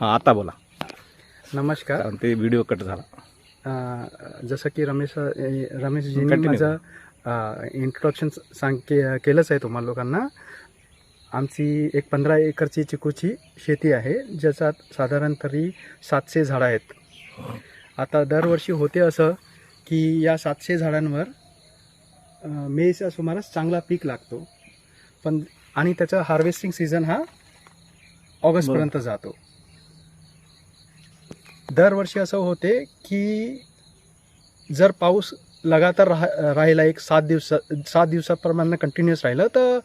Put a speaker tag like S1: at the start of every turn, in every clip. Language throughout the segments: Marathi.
S1: हां आता बोला.
S2: नमस्कार.
S1: कारण ते व्हिडिओ कट झाला.
S2: अ, जसं की रमेश रमेशजींनी
S1: Continue.
S2: माझं इंट्रोडक्शन सांग के केलंच आहे तुम्हाला लोकांना. आमची एक पंधरा एकरची चिकूची शेती आहे ज्याच्यात साधारण तरी सातशे झाडं आहेत. आता दरवर्षी होते असं की या सातशे झाडांवर अ, मेच्या सुमारास चांगला पीक लागतो. पण आणि त्याचा हार्वेस्टिंग सीझन हा ऑगस्टपर्यंत जातो. दरवर्षी असं होते की जर पाऊस लगातार राह राहिला एक सात दिवस सात दिवसाप्रमाणे कंटिन्युअस राहिलं तर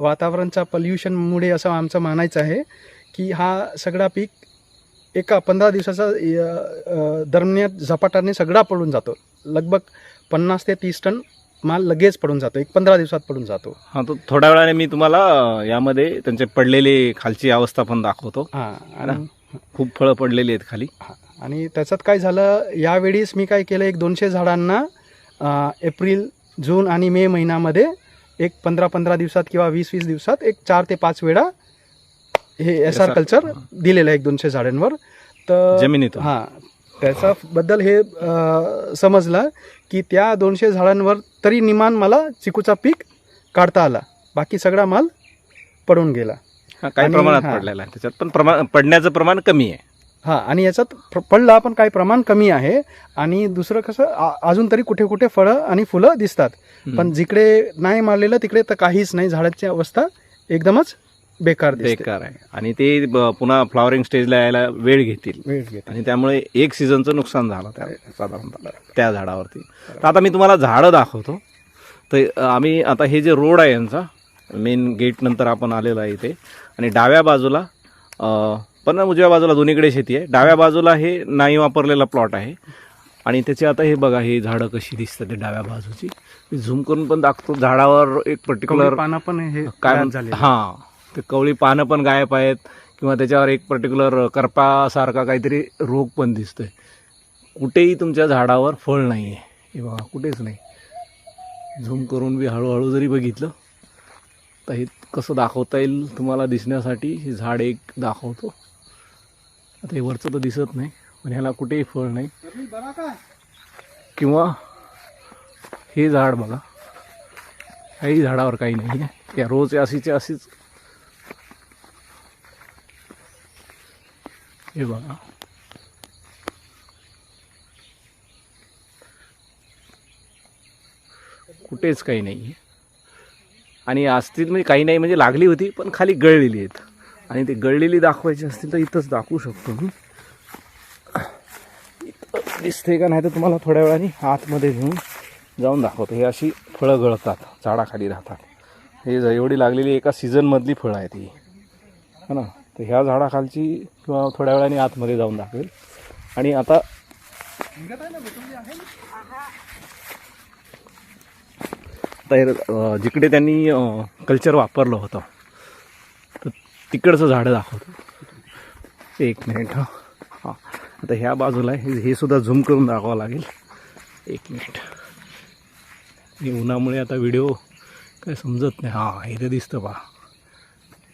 S2: वातावरणच्या पल्युशनमुळे असं आमचं मानायचं आहे की हा सगळा पीक एका पंधरा दिवसाचा दरम्यान झपाट्याने सगळा पडून जातो. लगभग पन्नास ते तीस टन माल लगेच पडून जातो एक पंधरा दिवसात पडून जातो.
S1: हां तर थोड्या वेळाने मी तुम्हाला यामध्ये त्यांचे पडलेले खालची अवस्था पण दाखवतो.
S2: हां
S1: खूप फळं पडलेली आहेत खाली.
S2: हा. आणि त्याच्यात काय झालं यावेळीस मी काय केलं एक दोनशे झाडांना एप्रिल जून आणि मे महिन्यामध्ये एक पंधरा पंधरा दिवसात किंवा वीस वीस दिवसात एक चार ते पाच वेळा हे एस आर कल्चर दिलेलं आहे एक दोनशे झाडांवर. तर
S1: जमिनीतून.
S2: हां त्याच्याबद्दल हे समजलं की त्या दोनशे झाडांवर तरी निमान मला चिकूचा पीक काढता आला. बाकी सगळा माल पडून गेला.
S1: काही प्रमाणात. पडलेला त्याच्यात पण प्रमाण पडण्याचं प्रमाण कमी आहे.
S2: हां आणि याच्यात पडला पण काही प्रमाण कमी आहे. आणि दुसरं कसं अजून तरी कुठे कुठे फळं आणि फुलं दिसतात. पण जिकडे नाही मारलेलं तिकडे तर काहीच नाही. झाडाची अवस्था एकदमच बेकार
S1: बेकार आहे. आणि ते पुन्हा फ्लॉवरिंग स्टेजला यायला वेळ घेतील.
S2: वेळ घेते
S1: आणि त्यामुळे एक सीझनचं नुकसान झालं त्या साधारणतः त्या झाडावरती. तर आता मी तुम्हाला झाडं दाखवतो. तर आम्ही आता हे जे रोड आहे यांचा मेन गेट नंतर आपण आलेलो आहे इथे. आणि डाव्या बाजूला पण उजव्या बाजूला दोन्हीकडे शेती आहे. डाव्या बाजूला हे नाही वापरलेला प्लॉट आहे. आणि त्याचे आता हे बघा हे झाडं कशी दिसतात ते डाव्या बाजूची. मी झूम करून पण दाखवतो. झाडावर एक पर्टिक्युलर
S2: पानं पण हे
S1: काय
S2: झालेले
S1: हां. ते कवळी पानं पण गायब आहेत. किंवा त्याच्यावर एक पर्टिक्युलर करपासारखा काहीतरी रोग पण दिसतोय. कुठेही तुमच्या झाडावर फळ नाही आहे हे बघा कुठेच नाही. झूम करून मी हळूहळू जरी बघितलं तर हे कसं दाखवता येईल तुम्हाला दिसण्यासाठी हे झाड एक दाखवतो. आता हे वरचं तर दिसत नाही पण ह्याला कुठेही फळ नाही. किंवा हे झाड बघा. काही झाडावर काही नाही आहे. या रोज अशीच्या अशीच. हे बघा. कुठेच काही नाही आहे. आणि असतील म्हणजे काही नाही म्हणजे लागली होती पण खाली गळलेली आहेत. आणि ते गळलेली दाखवायची असतील तर इथंच दाखवू शकतो मी इथं दिसते का नाही तर तुम्हाला थोड्या वेळाने आतमध्ये घेऊन जाऊन दाखवतो. हे अशी फळं गळतात झाडाखाली राहतात. हे ज- एवढी लागलेली एका सीझनमधली फळं आहेत ही. है ना? तर ह्या झाडाखालची किंवा थोड्या वेळाने आतमध्ये जाऊन दाखवेल. आणि आता तर जिकडे त्यांनी कल्चर वापरलं होतं तिकडचं झाडं दाखवतो. एक मिनिट हां. हां. आता ह्या बाजूला हे हे सुद्धा झूम करून दाखवावं लागेल. एक मिनिट. हे उन्हामुळे आता व्हिडिओ काय समजत नाही. हां इथे दिसतं पहा.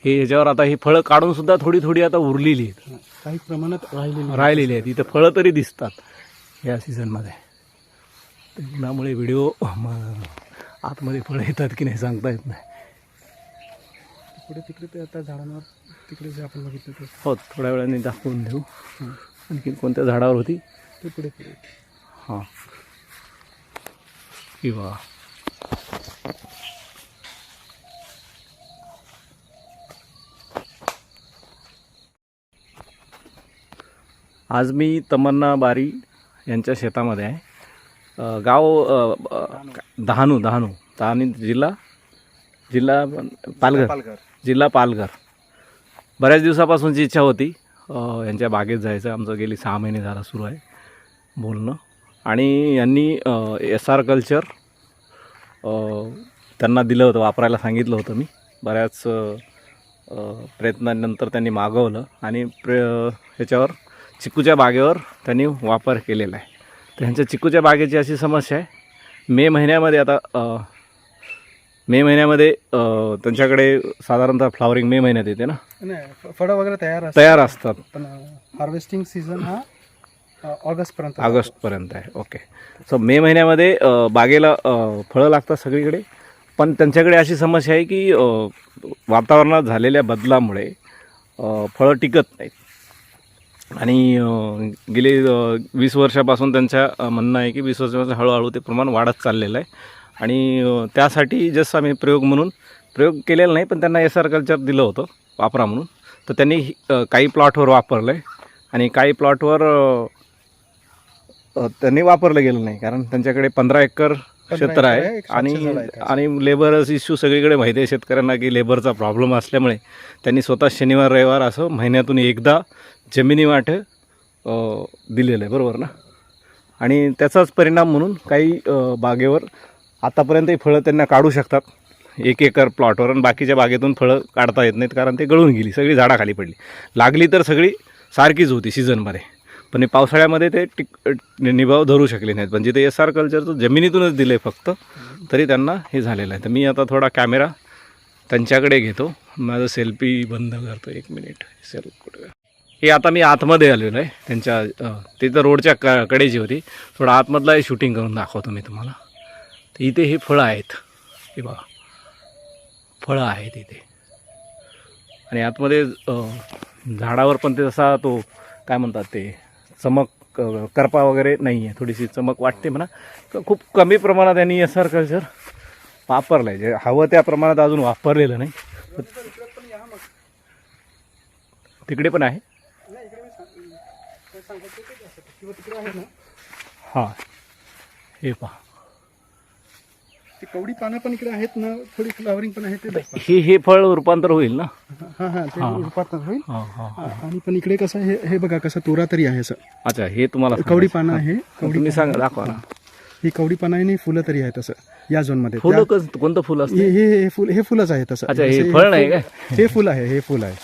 S1: हे ह्याच्यावर आता ही फळं काढून सुद्धा थोडी थोडी आता उरलेली आहेत.
S2: काही प्रमाणात राहिलेले
S1: राहिलेली आहेत. इथं फळं तरी दिसतात या सीझनमध्ये. उन्हामुळे व्हिडिओ आतमध्ये फळं येतात की नाही सांगता येत नाही.
S2: पुढे तिकडे ते आता झाडांवर तिकडे जे आपण बघितलं ते.
S1: हो थोड्या वेळाने दाखवून देऊ. आणखी कोणत्या झाडावर होती?
S2: ते पुढे पुढे.
S1: हां. किंवा आज मी तमन्ना बारी यांच्या शेतामध्ये आहे. गाव डहाणू डहाणू डहाणू जिल्हा जिल्हा पालघर. जिल्हा पालघर. बऱ्याच दिवसापासूनची इच्छा होती अ, यांच्या बागेत जायचं. आमचं गेली सहा महिने झाला सुरू आहे बोलणं. आणि यांनी एस आर कल्चर त्यांना दिलं होतं वापरायला सांगितलं होतं मी. बऱ्याच अ, अ, प्रयत्नांनंतर त्यांनी मागवलं. आणि प्र ह्याच्यावर चिकूच्या बागेवर त्यांनी वापर केलेला आहे. तर ह्यांच्या चिकूच्या बागेची अशी समस्या आहे. मे महिन्यामध्ये आता अ, मे महिन्यामध्ये अं, त्यांच्याकडे साधारणतः फ्लावरिंग मे महिन्यात येते ना?
S2: नाही फळं वगैरे तयार असतात.
S1: तयार असतात.
S2: पण हार्वेस्टिंग सीझन हा ऑगस्ट पर्यंत
S1: ऑगस्टपर्यंत आहे ओके. सो मे महिन्यामध्ये अ, बागेला अ, फळं लागतात सगळीकडे. पण त्यांच्याकडे अशी समस्या आहे की अ, वातावरणात झालेल्या बदलामुळे अ, फळं टिकत नाहीत. आणि अ, गेले अ, वीस वर्षापासून त्यांच्या अ, म्हणणं आहे की वीस वर्षापासून हळूहळू ते प्रमाण वाढत चाललेलं आहे. आणि त्यासाठी जस्ट आम्ही प्रयोग म्हणून प्रयोग केलेला नाही पण त्यांना एस आर कल्चर दिलं होतं वापरा म्हणून. तर त्यांनी काही प्लॉटवर वापरलं आहे आणि काही प्लॉटवर त्यांनी वापरलं गेलं नाही कारण त्यांच्याकडे पंधरा एकर क्षेत्र
S2: आहे,
S1: आणि. आणि लेबरच इश्यू सगळीकडे माहिती आहे शेतकऱ्यांना की लेबरचा प्रॉब्लेम असल्यामुळे. त्यांनी स्वतः शनिवार रविवार असं महिन्यातून एकदा जमिनी वाटे दिलेलं आहे बरोबर ना? आणि त्याचाच परिणाम म्हणून काही अ, बागेवर आतापर्यंतही फळं त्यांना काढू शकतात. एक एकर प्लॉटवर आणि बाकीच्या बागेतून फळं काढता येत नाहीत कारण ते गळून गेली सगळी झाडाखाली पडली. लागली तर सगळी सारखीच होती सीझनमध्ये पण पावसाळ्यामध्ये ते टिक निभाव धरू शकले नाहीत. म्हणजे जिथे एस आर कल्चरचं जमिनीतूनच दिलं आहे फक्त तरी त्यांना हे झालेलं आहे. तर मी आता थोडा कॅमेरा त्यांच्याकडे घेतो. माझं सेल्फी बंद करतो. एक मिनिट सेल्फ कुठे हे आता मी आतमध्ये आलेलो आहे. त्यांच्या ते तिथं रोडच्या क कडेची होती. थोडं आतमधला शूटिंग करून दाखवतो मी तुम्हाला. तर इथे हे फळं आहेत. हे बघा. फळं आहेत इथे. आणि आतमध्ये झाडावर पण ते जसा तो काय म्हणतात ते चमक करपा वगैरे नाही आहे थोडीशी चमक वाटते म्हणा. तर खूप कमी प्रमाणात यांनी एस आर कल्चर वापरलं आहे जे हवं त्या प्रमाणात अजून वापरलेलं नाही. तिकडे पण आहे? हां. हे पहा.
S2: ती कवडी पानं पण इकडे आहेत ना थोडी फ्लावरिंग पण आहे ते दाखवा.
S1: हे हे फळ रूपांतर होईल ना
S2: हा हा ते
S1: हा.
S2: रूपात होईल
S1: हां हां
S2: हा, आणि पण इकडे कसं हे हे बघा कसं तोरा तरी आहे असं
S1: अच्छा हे तुम्हाला
S2: कवडी. पानं आहे. कवडी
S1: तुम्ही सांगा दाखवा ना
S2: ही कवडी पानं आहे आणि फुलं तरी आहेत असं या झोनमध्ये
S1: फुलं
S2: त्या-
S1: कसं कोणतं फुल असतं
S2: हे हे हे फुल हे फुलच आहे तसं
S1: अच्छा, हे फळ नाही काय?
S2: हे फुल आहे हे फुल आहे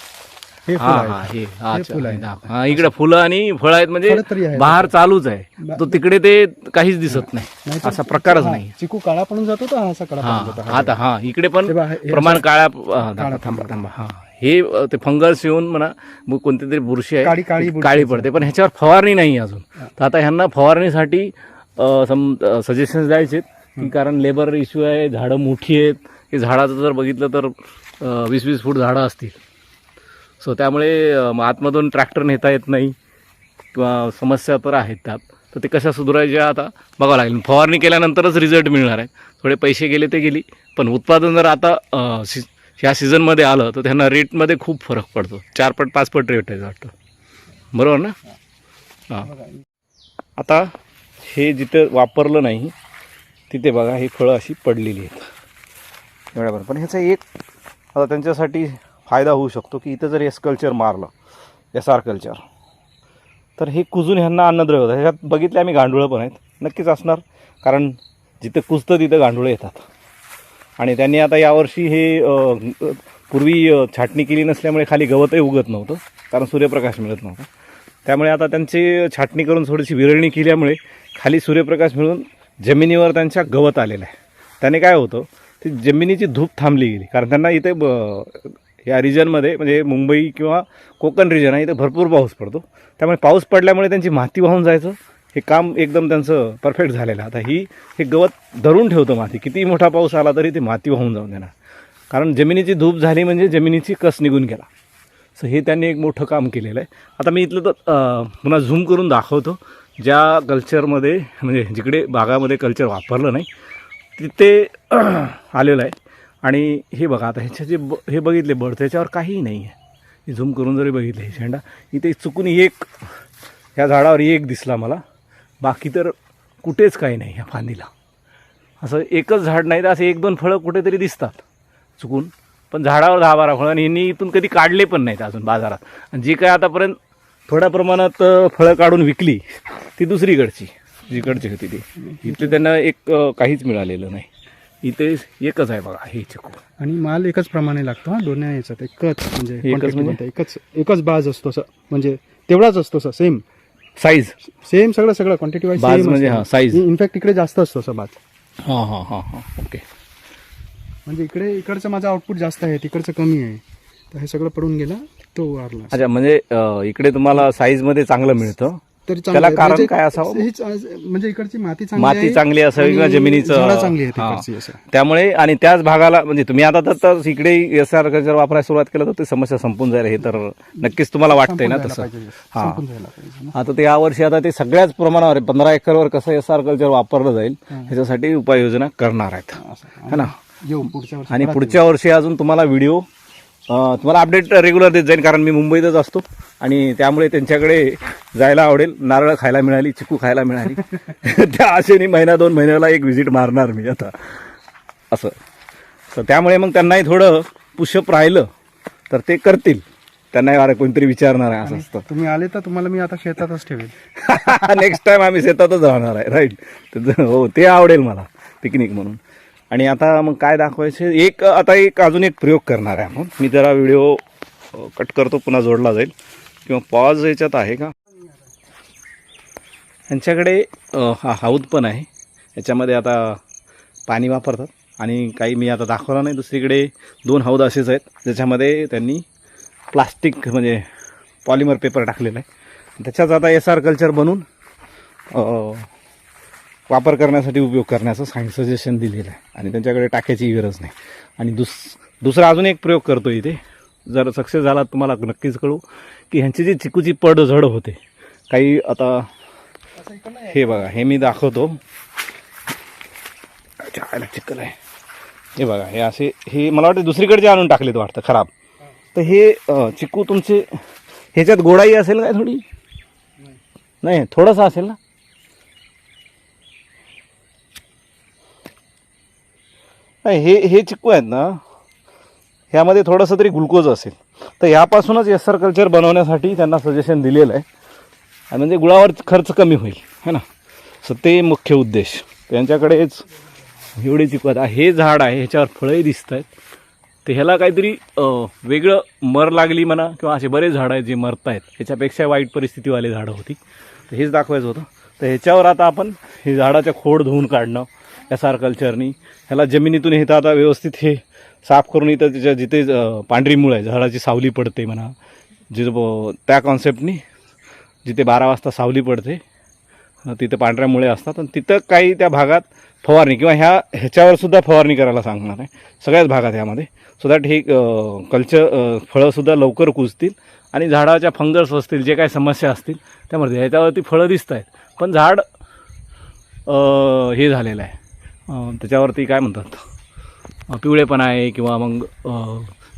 S2: हे फुल
S1: हा
S2: आहे
S1: हा हे अच्छा
S2: फुलं
S1: हे
S2: आहे.
S1: दाखवा. हा, इकडे फुलं आणि फळं आहेत म्हणजे
S2: फळं तरी आहेत.
S1: बाहेर चालूच आहे. तो तिकडे ते काहीच दिसत नाही.
S2: नाहीतर-
S1: असा प्रकारच
S2: हा,
S1: नाही.
S2: चिकू काळा पडून जातो तर हा असा काळा
S1: हा
S2: पडून जातो. हा.
S1: आता हा इकडे पण
S2: हे बघा, हे
S1: प्रमाण हा, दाखवा, थांबा थांबा. हा हे अ, ते फंगस येऊन म्हणा मग कोणती तरी बुरशी आहे
S2: काळी- काळी
S1: ती
S2: बुरशी
S1: काळी
S2: असते.
S1: पडते. पण ह्याच्यावर फवारणी नाही अजून. तर आता ह्यांना फवारणीसाठी सजेशन द्यायचे कारण लेबर इश्यू आहे झाडं मोठी आहेत. की झाडाचं जर बघितलं तर वीस वीस फूट झाडं असतील. सो त्यामुळे आतमधून ट्रॅक्टर नेता येत नाही. किंवा समस्या तर आहेत त्यात. तर ते कशा सुधारायच्या आता बघावं लागेल. फवारणी केल्यानंतरच रिझल्ट मिळणार आहे. थोडे पैसे गेले ते गेली. पण उत्पादन जर आता अ, सी ह्या सीझनमध्ये आलं तर त्यांना रेटमध्ये खूप फरक पडतो. चार पट पाच पट रेट आहे वाटतं. बरोबर ना? हां. आता हे जिथं वापरलं नाही तिथे बघा ही फळं अशी पडलेली आहेत. एवढ्याबरोबर पण ह्याचं एक आता त्यांच्यासाठी फायदा होऊ शकतो की इथं जर एस कल्चर मारलं एस आर कल्चर तर हे कुजून ह्यांना अन्नद्रव्य होतं. ह्याच्यात बघितले आम्ही गांडुळं पण आहेत. नक्कीच असणार कारण जिथं कुजतं तिथं गांडुळं येतात. आणि त्यांनी आता यावर्षी हे पूर्वी छाटणी केली नसल्यामुळे खाली गवतही उगत नव्हतं कारण सूर्यप्रकाश मिळत नव्हता. त्यामुळे आता त्यांची छाटणी करून थोडीशी विरळणी केल्यामुळे खाली सूर्यप्रकाश मिळून जमिनीवर त्यांच्या गवत आलेलं आहे. त्याने काय होतं ती जमिनीची धूप थांबली गेली. कारण त्यांना इथे ब या रिजनमध्ये म्हणजे मुंबई किंवा कोकण रिजन आहे इथं भरपूर पाऊस पडतो. त्यामुळे पाऊस पडल्यामुळे त्यांची माती वाहून जायचं. हे काम एकदम त्यांचं परफेक्ट झालेलं आता ही हे गवत धरून ठेवतं माती. कितीही मोठा पाऊस आला तरी ते माती वाहून जाऊन देणार. कारण जमिनीची धूप झाली म्हणजे जमिनीची कस निघून गेला. सो हे त्यांनी एक मोठं काम केलेलं आहे. आता मी इथलं तर पुन्हा झूम करून दाखवतो. ज्या कल्चरमध्ये म्हणजे जिकडे बागामध्ये कल्चर वापरलं नाही तिथे आलेलं आहे. आणि हे बघा आता ह्याचे जे ब हे बघितले बर्ड त्याच्यावर काहीही नाही आहे झूम करून जरी बघितले हे शेंडा इथे चुकून एक ह्या झाडावर एक दिसला मला. बाकी तर कुठेच काही नाही ह्या फांदीला. असं एकच झाड नाही तर असे एक दोन फळं कुठेतरी दिसतात चुकून. पण झाडावर दहा बारा फळं आणि यांनी इथून कधी काढले पण नाहीत अजून बाजारात. आणि जी काय आतापर्यंत थोड्या प्रमाणात फळं काढून विकली ती दुसरीकडची जिकडची होती ती. इथे त्यांना एक काहीच मिळालेलं नाही. इथे एकच आहे बघा हे चिकू.
S2: आणि माल एकच प्रमाणे लागतो हा? दोन्ही याच्यात. एकच म्हणजे
S1: एकच म्हणजे?
S2: एकच एकच बाज असतो असं. म्हणजे तेवढाच असतो असं सेम
S1: साईज
S2: सेम सगळं सगळं. क्वांटिटी वाईज
S1: बाज म्हणजे हा, size.
S2: इनफॅक्ट इकडे जास्त असतो असं बाज.
S1: हां हां हां हां. ओके
S2: म्हणजे इकडे इकडचं माझं आउटपुट जास्त आहे तिकडचं कमी आहे. तर हे सगळं पडून गेलं तो वारला.
S1: अच्छा म्हणजे इकडे तुम्हाला साईजमध्ये चांगलं मिळतं.
S2: तरी
S1: त्याला
S2: आहे.
S1: कारण
S2: म्हणजे
S1: काय असावं?
S2: हेच आज- म्हणजे इकडची माती चांगली
S1: माती
S2: आहे
S1: चांगली असावी किंवा जमिनीचं
S2: झाडं चांगली आहे
S1: हा.
S2: तिकडची असं
S1: त्यामुळे आणि त्याच भागाला म्हणजे तुम्ही आता तर- तर इकडे एस आर जर वापरायला सुरुवात केलं तर ते समस्या संपून जाईल हे तर नक्कीच तुम्हाला वाटतंय ना तसं
S2: पाहिजे.
S1: हा.
S2: संपून जायला पाहिजे ना.
S1: आता ते यावर्षी आता ते सगळ्याच प्रमाणावर आहे. पंधरा एकरवर कसं एस आर कल्चर वापरलं जाईल ह्याच्यासाठी उपाययोजना करणार आहेत
S2: असं.
S1: है ना
S2: येऊ पुढच्या वर्षी
S1: आणि पुढच्या वर्षी अजून तुम्हाला व्हिडिओ तुम्हाला अपडेट रेग्युलर देत जाईल कारण मी मुंबईतच असतो आणि त्यामुळे त्यांच्याकडे जायला आवडेल. नारळ खायला मिळाली चिकू खायला मिळाली. त्या आशेने महिना दोन महिन्याला एक व्हिजिट मारणार मी आता. असं. तर त्यामुळे मग त्यांनाही थोडं पुशअप राहिलं तर ते करतील. त्यांनाही अरे कोणतरी विचारणार आहे असं असतं.
S2: तुम्ही आले तर तुम्हाला मी आता शेतातच ठेवेल.
S1: नेक्स्ट टाइम आम्ही शेतातच राहणार आहे राईट हो ते आवडेल मला पिकनिक म्हणून. आणि आता मग काय दाखवायचे? एक आता एक अजून एक प्रयोग करणार आहे आपण. मी जरा व्हिडिओ कट करतो पुन्हा जोडला जाईल. किंवा पॉज याच्यात आहे का? यांच्याकडे हा हौद पण आहे. याच्यामध्ये आता पाणी वापरतात. आणि काही मी आता दाखवलं नाही. दुसरीकडे दोन हौद असेच आहेत. ज्याच्यामध्ये त्यांनी प्लास्टिक म्हणजे पॉलिमर पेपर टाकलेला आहे. त्याच्यात आता एस आर कल्चर बनून वापर करण्यासाठी उपयोग करण्याचं सांग सजेशन दिलेलं आहे. आणि त्यांच्याकडे टाक्याची गरज नाही. आणि दुस दुसरा अजून एक प्रयोग करतो इथे. जर सक्सेस झाला तर तुम्हाला नक्कीच कळू की ह्यांची जी चिकूची पड झड होते काही आता हे बघा हे मी दाखवतो. चिकल आहे. हे बघा हे असे हे मला वाटतं दुसरीकडचे आणून टाकलेत वाटतं खराब. तर हे चिकू तुमचे ह्याच्यात गोडाई असेल काय थोडी? नाही थोडंसं असेल ना? नाही हे हे चिक्कू आहेत ना ह्यामध्ये थोडंसं तरी ग्लुकोज असेल. तर ह्यापासूनच एस कल्चर बनवण्यासाठी त्यांना सजेशन दिलेलं आहे. आणि म्हणजे गुळावर खर्च कमी होईल है ना? सो ते मुख्य उद्देश. त्यांच्याकडेच एवढे चिकू आहेत. हे झाड आहे ह्याच्यावर फळंही दिसत आहेत. तर ह्याला काहीतरी वेगळं मर लागली म्हणा किंवा असे बरेच झाडं आहेत जे मरत आहेत ह्याच्यापेक्षा वाईट परिस्थितीवाले झाडं होती. तर हेच दाखवायचं होतं. तर ह्याच्यावर आता आपण हे झाडाच्या खोड धुवून काढणं एस आर कल्चरनी ह्याला जमिनीतून हे तर आता व्यवस्थित हे साफ करून इथं त्याच्या जिथे पांढरी मुळ आहे झाडाची सावली पडते म्हणा. जिथं त्या कॉन्सेप्टनी जिथे बारा वाजता सावली पडते तिथं पांढऱ्या मुळे असतात. आणि तिथं काही त्या भागात फवारणी किंवा ह्या ह्याच्यावरसुद्धा फवारणी करायला सांगणार आहे. सगळ्याच भागात ह्यामध्ये सो दॅट हे कल्चर फळंसुद्धा लवकर कुजतील आणि झाडाच्या फंगर्स असतील जे काही समस्या असतील त्यामध्ये ह्याच्यावरती फळं दिसत आहेत पण झाड हे झालेलं आहे. त्याच्यावरती काय म्हणतात? पिवळेपणा आहे किंवा मग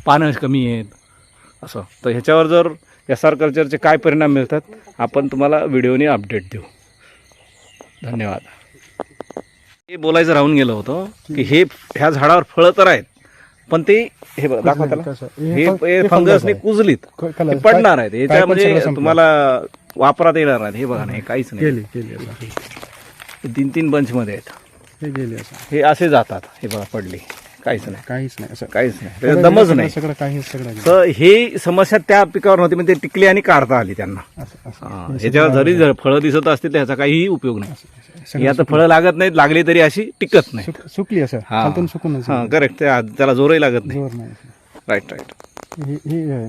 S1: पानं कमी आहेत असं. तर ह्याच्यावर जर एस आर कल्चरचे काय परिणाम मिळतात आपण तुम्हाला व्हिडिओने अपडेट देऊ. धन्यवाद. हे बोलायचं राहून गेलं होतं की हे ह्या झाडावर फळं तर आहेत पण ते हे बघ दाखवा त्याला.
S2: कसं?
S1: हे
S2: फंग-
S1: फंगसने. कुजलीत. पडणार आहेत.
S2: काय-
S1: याच्या
S2: काय पण
S1: म्हणजे
S2: सगळं संपलं.
S1: तुम्हाला वापरात येणार नाहीत हे बघा ना हे काहीच नाही. तीन तीन बंच मध्ये आहेत.
S2: हे गेली असं.
S1: हे असे जातात. हे बघा पडली. काहीच नाही.
S2: काहीच नाही असं.
S1: काहीच नाही. त्याचं दमच नाही.
S2: सगळं काहीच सगळं.
S1: तर ही समस्या त्या पिकावर नव्हती म्हणजे ते टिकली आणि काढता आली त्यांना.
S2: असं- असं.
S1: हा, ह्याच्यावर जरी जर फळं दिसत असतील तर ह्याचा काहीही उपयोग नाही. ही आता फळं लागत नाहीत लागली तरी अशी टिकत नाही.
S2: सुक- सुकली असं.
S1: हा.
S2: खालतून सुकून
S1: हा करेक्ट त्याला जोरही लागत नाही.
S2: जोर नाही.
S1: राईट राईट
S2: हे हे आहे.